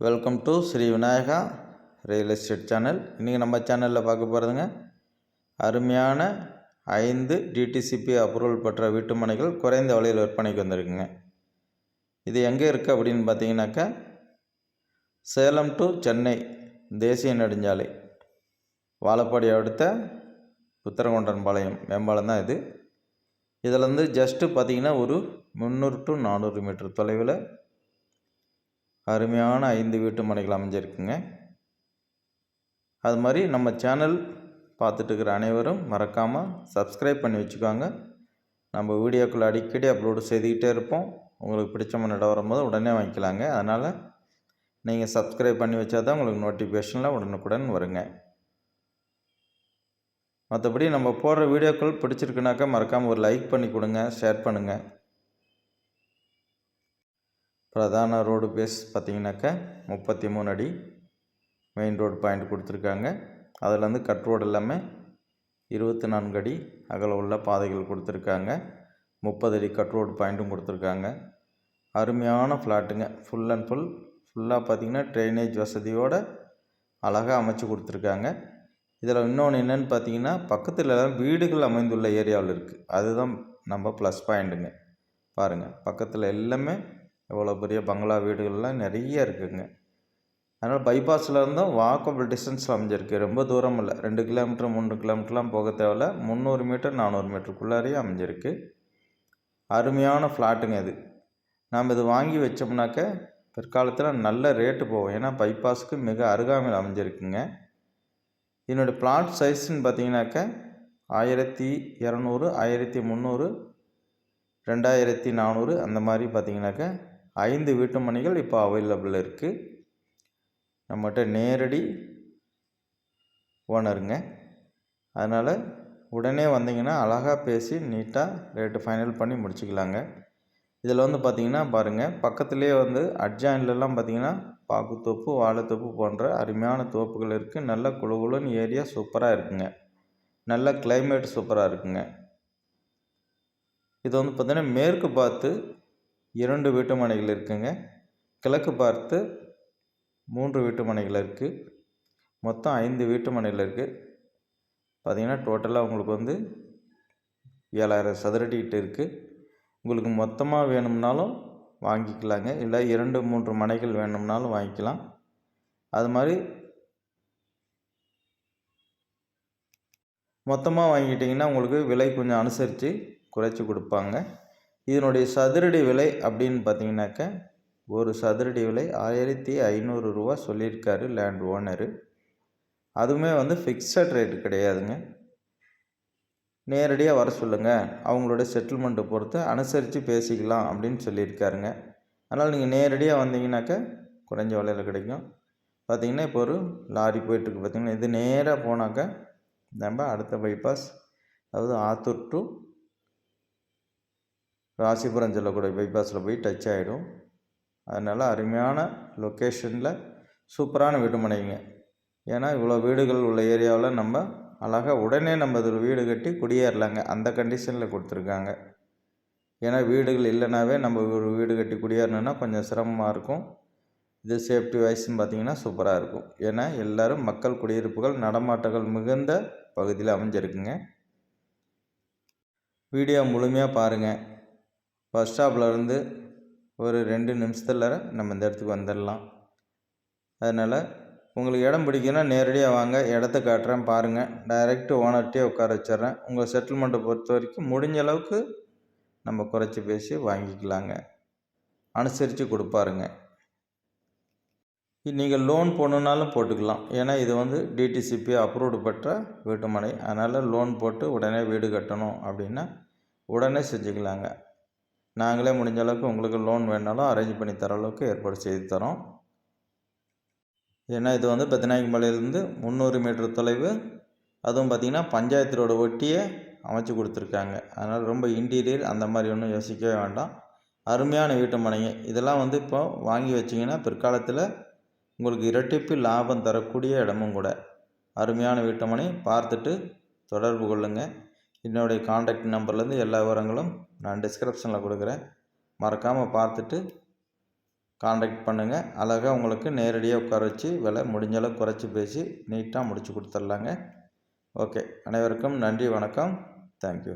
Welcome to Sri Vinayaka real estate channel இன்றைக்கி நம்ம சேனலில் பார்க்க போகிறதுங்க அருமையான ஐந்து டிடிசிபி அப்ரூவல் பெற்ற வீட்டு மனைகள் குறைந்த விலையில் விற்பனைக்கு வந்திருக்குங்க. இது எங்கே இருக்குது அப்படின்னு பார்த்தீங்கன்னாக்கா சேலம் டு சென்னை தேசிய நெடுஞ்சாலை வாழப்பாடி அடுத்த புத்தரங்கொண்டன் பாளையம் மேம்பாலம் தான் இது. இதில் வந்து ஜஸ்ட்டு பார்த்தீங்கன்னா ஒரு முந்நூறு டு நானூறு மீட்டர் தொலைவில் அருமையான ஐந்து வீட்டு மனைகள் அமைஞ்சிருக்குங்க. அது மாதிரி நம்ம சேனல் பார்த்துட்டு இருக்கிற அனைவரும் மறக்காமல் சப்ஸ்கிரைப் பண்ணி வச்சுக்கோங்க. நம்ம வீடியோக்கள் அடிக்கடி அப்லோடு செய்துக்கிட்டே இருப்போம். உங்களுக்கு பிடிச்சமான இடம் வரும்போது உடனே வாங்கிக்கலாங்க. அதனால் நீங்கள் சப்ஸ்கிரைப் பண்ணி வச்சா தான் உங்களுக்கு நோட்டிஃபிகேஷனில் உடனுக்குடன் வருங்க. மற்றபடி நம்ம போடுற வீடியோக்கள் பிடிச்சிருக்குனாக்கா மறக்காமல் ஒரு லைக் பண்ணி கொடுங்க ஷேர் பண்ணுங்கள் பிரதான ரோடு பேஸ் பார்த்தீங்கன்னாக்கா முப்பத்தி மூணு அடி மெயின் ரோடு பாயிண்ட் கொடுத்துருக்காங்க. அதுலேருந்து கட் ரோடு எல்லாமே இருபத்தி நான்கு அடி அகல உள்ள பாதைகள் கொடுத்துருக்காங்க. முப்பது அடி கட் ரோடு பாயிண்ட்டும் கொடுத்துருக்காங்க. அருமையான ஃப்ளாட்டுங்க ஃபுல் அண்ட் ஃபுல் ஃபுல்லாக பார்த்தீங்கன்னா ட்ரைனேஜ் வசதியோடு அழகாக அமைச்சு கொடுத்துருக்காங்க. இதில் இன்னொன்று என்னென்னு பார்த்தீங்கன்னா பக்கத்தில் வீடுகள் அமைந்துள்ள ஏரியாவில் இருக்குது அதுதான் நம்ம ப்ளஸ் பாயிண்ட்டுங்க பாருங்கள் பக்கத்தில் எல்லாமே எவ்வளோ பெரிய பங்களா வீடுகள்லாம் நிறைய இருக்குதுங்க அதனால் பைபாஸில் இருந்தும் வாக்கபிள் டிஸ்டன்ஸில் அமைஞ்சிருக்கு. ரொம்ப தூரம் இல்லை. ரெண்டு கிலோமீட்டர் மூணு கிலோமீட்டர்லாம் போக தேவையில்ல. முந்நூறு மீட்டர் நானூறு மீட்டருக்குள்ளாரையும் அமைஞ்சிருக்கு. அருமையான ஃப்ளாட்டுங்க இது. நாம் இது வாங்கி வச்சோம்னாக்க பிற்காலத்தில் நல்ல ரேட்டு போகும். ஏன்னா பைபாஸுக்கு மிக அருகாமையில் அமைஞ்சிருக்குங்க. என்னுடைய பிளாட் சைஸ்ன்னு பார்த்தீங்கன்னாக்க ஆயிரத்தி இரநூறு ஆயிரத்தி முந்நூறு ரெண்டாயிரத்தி நானூறு அந்த மாதிரி பார்த்தீங்கன்னாக்க ஐந்து வீட்டு மனைகள் இப்போ அவைலபிள் இருக்குது நம்மகிட்ட நேரடி ஓனருங்க அதனால் உடனே வந்தீங்கன்னா அழகாக பேசி நீட்டாக ரேட்டு ஃபைனல் பண்ணி முடிச்சுக்கலாங்க. இதில் வந்து பார்த்திங்கன்னா பாருங்கள் பக்கத்துலேயே வந்து அட்ஜாயின்லலாம் பார்த்திங்கன்னா பாக்குத்தோப்பு வாழைத்தோப்பு போன்ற அருமையான தோப்புகள் இருக்குது நல்ல குழுகுலுன்னு ஏரியா சூப்பராக இருக்குங்க. நல்ல கிளைமேட் சூப்பராக இருக்குங்க. இது வந்து பார்த்திங்கன்னா மேற்கு பார்த்து இரண்டு வீட்டு மனைகள் இருக்குங்க. கிழக்கு பார்த்து மூன்று வீட்டு மனைகள் இருக்குது மொத்தம் ஐந்து வீட்டு மனைகள் இருக்குது பார்த்திங்கன்னா டோட்டலாக உங்களுக்கு வந்து ஏழாயிரம் சதுரடிக்கிட்டு இருக்குது உங்களுக்கு மொத்தமாக வேணும்னாலும் வாங்கிக்கலாங்க. இல்லை இரண்டு மூன்று மனைகள் வேணும்னாலும் வாங்கிக்கலாம். அது மாதிரி மொத்தமாக வாங்கிட்டிங்கன்னா உங்களுக்கு விலை கொஞ்சம் அனுசரித்து குறைச்சி கொடுப்பாங்க. இதனுடைய சதுரடி விலை அப்படின்னு பார்த்தீங்கன்னாக்க ஒரு சதுரடி விலை ஆயிரத்தி ஐநூறு ரூபா சொல்லியிருக்காரு லேண்ட் ஓனரு அதுவுமே வந்து ஃபிக்ஸட் ரேட்டு கிடையாதுங்க. நேரடியாக வர சொல்லுங்கள் அவங்களோட செட்டில்மெண்ட்டை பொறுத்து அனுசரித்து பேசிக்கலாம் அப்படின்னு சொல்லியிருக்காருங்க. அதனால் நீங்கள் நேரடியாக வந்தீங்கன்னாக்க குறைஞ்ச விலையில் கிடைக்கும். பார்த்தீங்கன்னா இப்போ ஒரு லாரி போயிட்டுருக்கு பார்த்தீங்கன்னா இது நேராக போனாக்கா நம்ம அடுத்த பைபாஸ் அதாவது ஆத்தூர் டு ராசிபுரம் செல்லக்கூடிய பைபாஸில் போய் டச் ஆகிடும் அதனால் அருமையான லொக்கேஷனில் சூப்பரான வீடு மனைவிங்க. ஏன்னா இவ்வளோ வீடுகள் உள்ள ஏரியாவில் நம்ம அழகாக உடனே நம்ம இதில் வீடு கட்டி குடியேறலாங்க. அந்த கண்டிஷனில் கொடுத்துருக்காங்க. ஏன்னா வீடுகள் இல்லைனாவே நம்ம ஒரு வீடு கட்டி குடியேறணுன்னா கொஞ்சம் சிரமமாக இருக்கும். இது சேஃப்டி வைஸ்ன்னு பார்த்தீங்கன்னா சூப்பராக இருக்கும். ஏன்னா எல்லோரும் மக்கள் குடியிருப்புகள் நடமாட்டங்கள் மிகுந்த பகுதியில் அமைஞ்சிருக்குங்க. வீடியோ முழுமையாக பாருங்கள் பஸ் ஸ்டாப்லேருந்து ஒரு ரெண்டு நிமிஷத்தில் நம்ம இந்த இடத்துக்கு வந்துடலாம். அதனால் உங்களுக்கு இடம் பிடிக்குன்னா நேரடியாக வாங்க இடத்த காட்டுறேன் பாருங்கள் டைரெக்ட் ஓனர்கிட்டே உட்கார வச்சிட்றேன். உங்கள் செட்டில்மெண்ட்டை பொறுத்த வரைக்கும் முடிஞ்ச அளவுக்கு நம்ம குறைச்சி பேசி வாங்கிக்கலாங்க. அனுசரித்து கொடுப்பாருங்க. நீங்கள் லோன் போடணுன்னாலும் போட்டுக்கலாம். ஏன்னா இது வந்து டிடிசிபி அப்ரூவ்டு பெற்ற வீட்டுமனை. அதனால் லோன் போட்டு உடனே வீடு கட்டணும் அப்படின்னா உடனே செஞ்சுக்கலாங்க. நாங்களே முடிஞ்ச அளவுக்கு உங்களுக்கு லோன் வேணாலும் அரேஞ்ச் பண்ணி தர அளவுக்கு ஏற்பாடு செய்து தரோம். ஏன்னா இது வந்து பெத்தநாயக்கம்பாளையிலேருந்து முந்நூறு மீட்டர் தொலைவு. அதுவும் பார்த்திங்கன்னா பஞ்சாயத்து ரோடு ஒட்டியே அமைச்சு கொடுத்துருக்காங்க. அதனால் ரொம்ப இன்டீரியர் அந்த மாதிரி ஒன்றும் யோசிக்கவே வேண்டாம். அருமையான வீட்டு மனைங்க. இதெல்லாம் வந்து இப்போ வாங்கி வச்சிங்கன்னா பிற்காலத்தில் உங்களுக்கு இரட்டிப்பு லாபம் தரக்கூடிய இடமும் கூட. அருமையான வீட்டு மனை பார்த்துட்டு தொடர்பு கொள்ளுங்கள் என்னுடைய காண்டாக்ட் நம்பர்லேருந்து எல்லா விவரங்களும் நான் டிஸ்கிரிப்ஷனில் கொடுக்குறேன். மறக்காமல் பார்த்துட்டு காண்டாக்ட் பண்ணுங்கள் அழகாக உங்களுக்கு நேரடியாக உட்கார வச்சு விலை முடிஞ்சளவு குறைச்சி பேசி நீட்டாக முடித்து கொடுத்துர்லாங்க. ஓகே அனைவருக்கும் நன்றி வணக்கம். தேங்க்யூ